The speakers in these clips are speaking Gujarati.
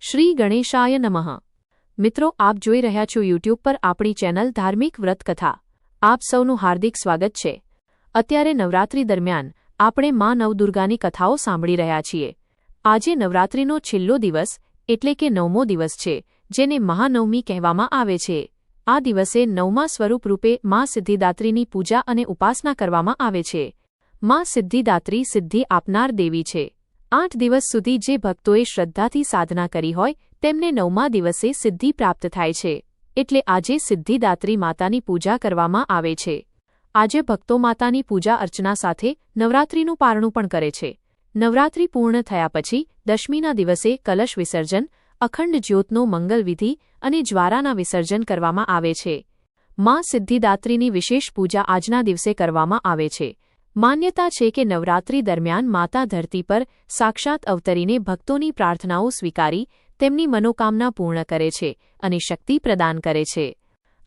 શ્રી ગણેશાય નમઃ. મિત્રો, આપ જોઈ રહ્યા છો યુટ્યુબ પર આપણી ચેનલ ધાર્મિક વ્રત કથા આપ સૌનું હાર્દિક સ્વાગત છે. અત્યારે નવરાત્રી દરમિયાન આપણે મા નવદુર્ગાની કથાઓ સાંભળી રહ્યા છીએ. આજે નવરાત્રીનો છેલ્લો દિવસ, એટલે કે નવમો દિવસ છે, જેને મહાનવમી કહેવામાં આવે છે. આ દિવસે નવમા સ્વરૂપ રૂપે મા સિદ્ધિદાત્રીની પૂજા અને ઉપાસના કરવામાં આવે છે. મા સિદ્ધિદાત્રી સિદ્ધિ આપનાર દેવી છે. આઠ દિવસ સુધી જે ભક્તોએ શ્રદ્ધાથી સાધના કરી હોય, તેમને નવમા દિવસે સિદ્ધિ પ્રાપ્ત થાય છે. એટલે આજે સિદ્ધિદાત્રી માતાની પૂજા કરવામાં આવે છે. આજે ભક્તો માતાની પૂજા અર્ચના સાથે નવરાત્રીનું પારણું પણ કરે છે. નવરાત્રી પૂર્ણ થયા પછી દશમીના દિવસે કલશ વિસર્જન, અખંડ જ્યોતનો મંગલવિધિ અને જ્વારાના વિસર્જન કરવામાં આવે છે. મા સિદ્ધિદાત્રીની વિશેષ પૂજા આજના દિવસે કરવામાં આવે છે. માન્યતા છે કે નવરાત્રી દરમિયાન માતા ધરતી પર સાક્ષાત અવતરીને ભક્તોની પ્રાર્થનાઓ સ્વીકારી તેમની મનોકામના પૂર્ણ કરે છે અને શક્તિ પ્રદાન કરે છે.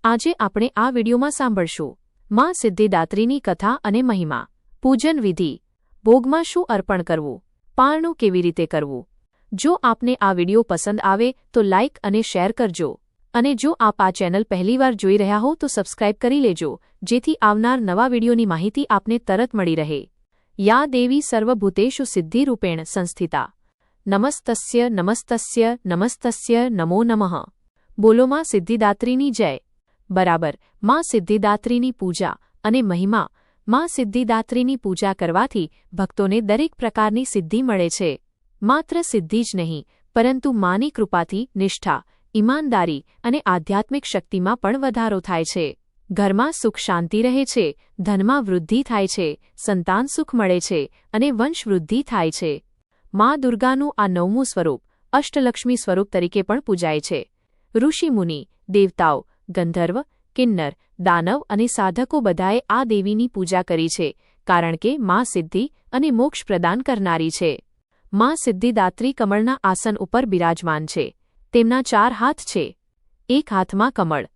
આજે આપણે આ વિડીયોમાં સાંભળશું, માં સિદ્ધિદાત્રીની કથા અને મહિમા, પૂજન વિધિ, ભોગમાં શું અર્પણ કરવું, પારણું કેવી રીતે કરવું. જો આપને આ વીડિયો પસંદ આવે તો લાઇક અને શેર કરજો. અને જો આપ આ ચેનલ પહેલીવાર જોઈ રહ્યા હો તો સબસ્ક્રાઇબ કરી લેજો, જેથી આવનાર નવા વિડીયોની માહિતી આપને તરત મળી રહે. યા દેવી સર્વભૂતેષુ સિદ્ધિરૂપેણ સંસ્થિતા. નમસ્તસ્ય નમસ્તસ્ય નમસ્તસ્ય, નમો નમઃ. બોલો માં સિદ્ધિદાત્રીની જય. બરાબર, માં સિદ્ધિદાત્રીની પૂજા અને મહિમા. માં સિદ્ધિદાત્રીની પૂજા કરવાથી ભક્તોને દરેક પ્રકારની સિદ્ધિ મળે છે. માત્ર સિદ્ધિ જ નહીં, પરંતુ માની કૃપાથી, નિષ્ઠા ઈમાનદારી અને આધ્યાત્મિક શક્તિમાં પણ વધારો થાય છે. ઘરમાં સુખ શાંતિ રહે છે, ધનમાં વૃદ્ધિ થાય છે, સંતાન સુખ મળે છે અને વંશવૃદ્ધિ થાય છે. મા દુર્ગાનું આ નવમું સ્વરૂપ અષ્ટલક્ષ્મી સ્વરૂપ તરીકે પણ પૂજાય છે. ઋષિમુનિ દેવતાઓ, ગંધર્વ, કિન્નર, દાનવ અને સાધકો બધાએ આ દેવીની પૂજા કરી છે, કારણ કે મા સિદ્ધિ અને મોક્ષ પ્રદાન કરનારી છે. મા સિદ્ધિદાત્રી કમળના આસન ઉપર બિરાજમાન છે. તેમના ચાર હાથ છે. એક હાથમાં કમળ,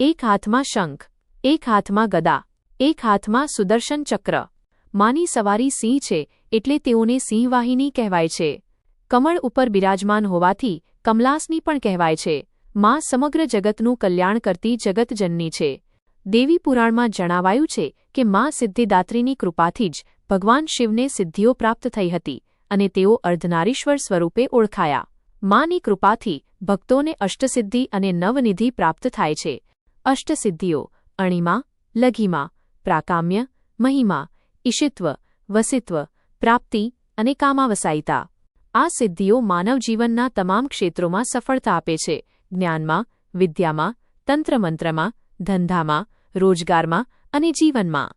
એક હાથમાં શંખ, એક હાથમાં ગદા, એક હાથમાં સુદર્શન ચક્ર. માની સવારી સિંહ છે એટલે તેઓને સિંહવાહિની કહેવાય છે. કમળ ઉપર બિરાજમાન હોવાથી કમલાસની પણ કહેવાય છે. માં સમગ્ર જગતનું કલ્યાણ કરતી જગતજનની છે. દેવી પુરાણમાં જણાવાયું છે કે માં સિદ્ધિદાત્રીની કૃપાથી જ ભગવાન શિવને સિદ્ધિઓ પ્રાપ્ત થઈ હતી અને તેઓ અર્ધનારીશ્વર સ્વરૂપે ઓળખાયા. માની કૃપાથી ભક્તોને અષ્ટસિદ્ધિ અને નવનિધિ પ્રાપ્ત થાય છે. અષ્ટસિદ્ધિઓ, અણિમા, લઘિમા, પ્રાકામ્ય, મહિમા, ઈશિત્વ, વસિત્વ, પ્રાપ્તિ અને કામાવસાયિતા. આ સિદ્ધિઓ માનવજીવનના તમામ ક્ષેત્રોમાં સફળતા આપે છે. જ્ઞાનમાં, વિદ્યામાં, તંત્રમંત્રમાં, ધંધામાં, રોજગારમાં અને જીવનમાં.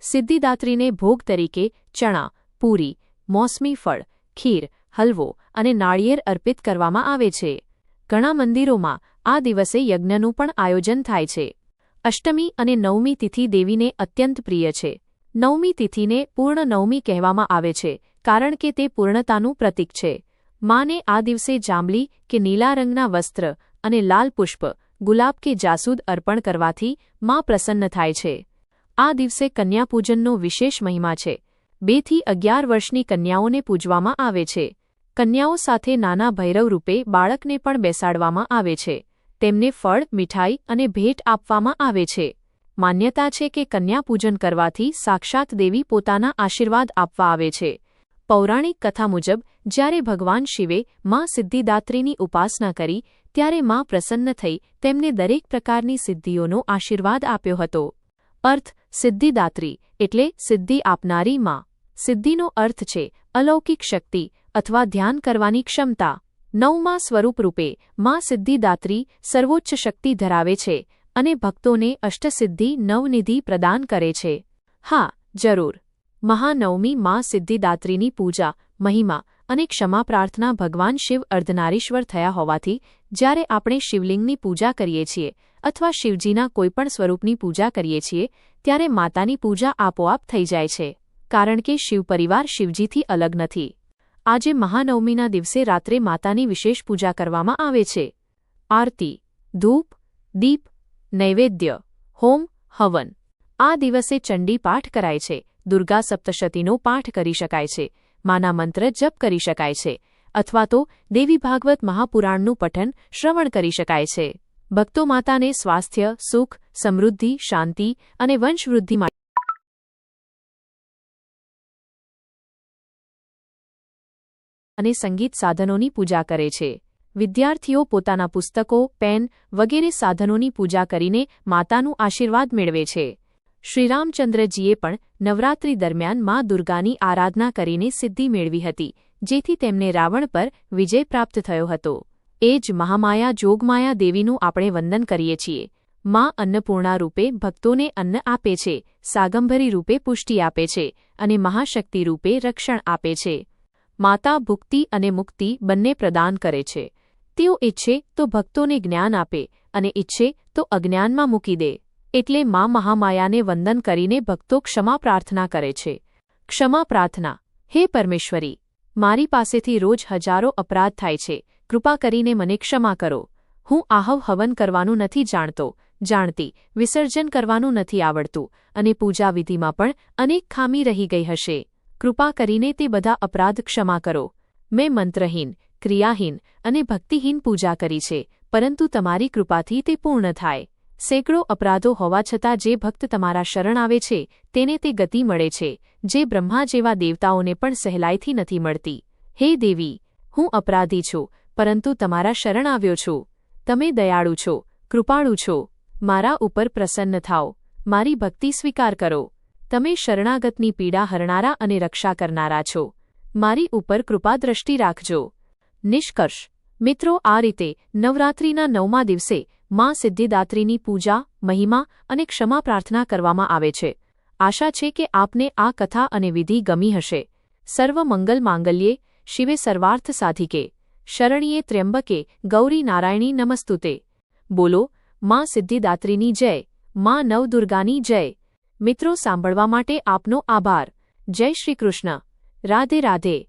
સિદ્ધિદાત્રીને ભોગ તરીકે ચણા પૂરી, મોસમી ફળ, ખીર, હલવો અને નાળિયેર અર્પિત કરવામાં આવે છે. ઘણા મંદિરોમાં આ દિવસે યજ્ઞનું પણ આયોજન થાય છે. અષ્ટમી અને નવમી તિથિ દેવીને અત્યંત પ્રિય છે. નવમી તિથિને પૂર્ણ નવમી કહેવામાં આવે છે, કારણ કે તે પૂર્ણતાનું પ્રતીક છે. માને આ દિવસે જાંબલી કે નીલા રંગના વસ્ત્ર અને લાલ પુષ્પ, ગુલાબ કે જાસૂદ અર્પણ કરવાથી મા પ્રસન્ન થાય છે. આ દિવસે કન્યાપૂજનનો વિશેષ મહિમા છે. બેથી અગિયાર વર્ષની કન્યાઓને પૂજવામાં આવે છે. કન્યાઓ સાથે નાના ભૈરવ રૂપે બાળકને પણ બેસાડવામાં આવે છે. તેમને ફળ, મીઠાઈ અને ભેટ આપવામાં આવે છે. માન્યતા છે કે કન્યાપૂજન કરવાથી સાક્ષાત દેવી પોતાના આશીર્વાદ આપવા આવે છે. પૌરાણિક કથા મુજબ, જ્યારે ભગવાન શિવે માં સિદ્ધિદાત્રીની ઉપાસના કરી, ત્યારે માં પ્રસન્ન થઈ તેમને દરેક પ્રકારની સિદ્ધિઓનો આશીર્વાદ આપ્યો હતો. અર્થ, સિદ્ધિદાત્રી એટલે સિદ્ધિ આપનારી માં. સિદ્ધિનો અર્થ છે અલૌકિક શક્તિ અથવા ધ્યાન કરવાની ક્ષમતા. નવમાં સ્વરૂપરૂપે માં સિદ્ધિદાત્રી સર્વોચ્ચ શક્તિ ધરાવે છે અને ભક્તોને અષ્ટસિદ્ધિ નવનિધિ પ્રદાન કરે છે. હા, જરૂર. મહાનવમી માં સિદ્ધિદાત્રીની પૂજા, મહિમા અને ક્ષમા પ્રાર્થના ભગવાન શિવ અર્ધનારીશ્વર થયા હોવાથી જ્યારે આપણે શિવલિંગની પૂજા કરીએ છીએ અથવા શિવજીના કોઈપણ સ્વરૂપની પૂજા કરીએ છીએ, ત્યારે માતાની પૂજા આપોઆપ થઈ જાય છે, કારણ કે શિવ પરિવાર શિવજીથી અલગ નથી. આજે મહાનવમીના દિવસે રાત્રે માતાની વિશેષ પૂજા કરવામાં આવે છે. આરતી, ધૂપ, દીપ, નૈવેદ્ય, હોમ, હવન. આ દિવસે ચંડી પાઠ કરાય છે, દુર્ગા સપ્તશતીનો પાઠ કરી શકાય છે, માના મંત્ર જપ કરી શકાય છે, અથવા તો દેવી ભાગવત મહાપુરાણનું પઠન શ્રવણ કરી શકાય છે. ભક્તો માતાને સ્વાસ્થ્ય, સુખ, સમૃદ્ધિ, શાંતિ અને વંશવૃદ્ધિ માટે અને સંગીત સાધનોની પૂજા કરે છે. વિદ્યાર્થીઓ પોતાના પુસ્તકો, પેન વગેરે સાધનોની પૂજા કરીને માતાનું આશીર્વાદ મેળવે છે. શ્રીરામચંદ્રજીએ પણ નવરાત્રી દરમિયાન મા દુર્ગાની આરાધના કરીને સિદ્ધિ મેળવી હતી, જેથી તેમને રાવણ પર વિજય પ્રાપ્ત થયો હતો. એ જ મહામાયા જોગમાયા દેવીનું આપણે વંદન કરીએ છીએ. મા અન્નપૂર્ણા રૂપે ભક્તોને અન્ન આપે છે, સાગંભરી રૂપે પુષ્ટિ આપે છે અને મહાશક્તિ રૂપે રક્ષણ આપે છે. માતા ભુક્તિ અને મુક્તિ બંને પ્રદાન કરે છે. તેઓ ઈચ્છે તો ભક્તોને જ્ઞાન આપે અને ઈચ્છે તો અજ્ઞાનમાં મૂકી દે. એટલે મા મહામાયાને વંદન કરીને ભક્તો ક્ષમા પ્રાર્થના કરે છે. ક્ષમા પ્રાર્થના, હે પરમેશ્વરી, મારી પાસેથી રોજ હજારો અપરાધ થાય છે. કૃપા કરીને મને ક્ષમા કરો. હું આહવ હવન કરવાનું નથી જાણતો, જાણતી, વિસર્જન કરવાનું નથી આવડતું, અને પૂજા વિધિમાં પણ અનેક ખામી રહી ગઈ હશે. કૃપા કરીને તે બધા અપરાધ ક્ષમા કરો. મેં મંત્રહીન, ક્રિયાહીન અને ભક્તિહીન પૂજા કરી છે, પરંતુ તમારી કૃપાથી તે પૂર્ણ થાય. સેંકડો અપરાધો હોવા છતાં જે ભક્ત તમારા શરણ આવે છે, તેને તે ગતિ મળે છે, જે બ્રહ્મા જેવા દેવતાઓને પણ સહેલાઈથી નથી મળતી. હે દેવી, હું અપરાધી છું પરંતુ તમારા શરણ આવ્યો છું. તમે દયાળુ છો, કૃપાળુ છો. મારા ઉપર પ્રસન્ન થાઓ. મારી ભક્તિ સ્વીકાર કરો. તમે શરણાગતની પીડા હરનારા અને રક્ષા કરનારા છો. મારી ઉપર કૃપાદ્રષ્ટિ રાખજો. નિષ્કર્ષ. મિત્રો, આ રીતે નવરાત્રિના નવમા દિવસે માં સિદ્ધિદાત્રીની પૂજા, મહિમા અને ક્ષમા પ્રાર્થના કરવામાં આવે છે. આશા છે કે આપને આ કથા અને વિધિ ગમી હશે. સર્વ મંગલ માંગલ્યે, શિવે સર્વાર્થ સાધિકે. શરણીએ ત્ર્યંબકે ગૌરી નારાયણી નમસ્તુતે. બોલો, માં સિદ્ધિદાત્રીની જય, માં નવદુર્ગાની જય. મિત્રો સાંભળવા માટે આપનો આભાર. જય શ્રી કૃષ્ણ. રાધે રાધે.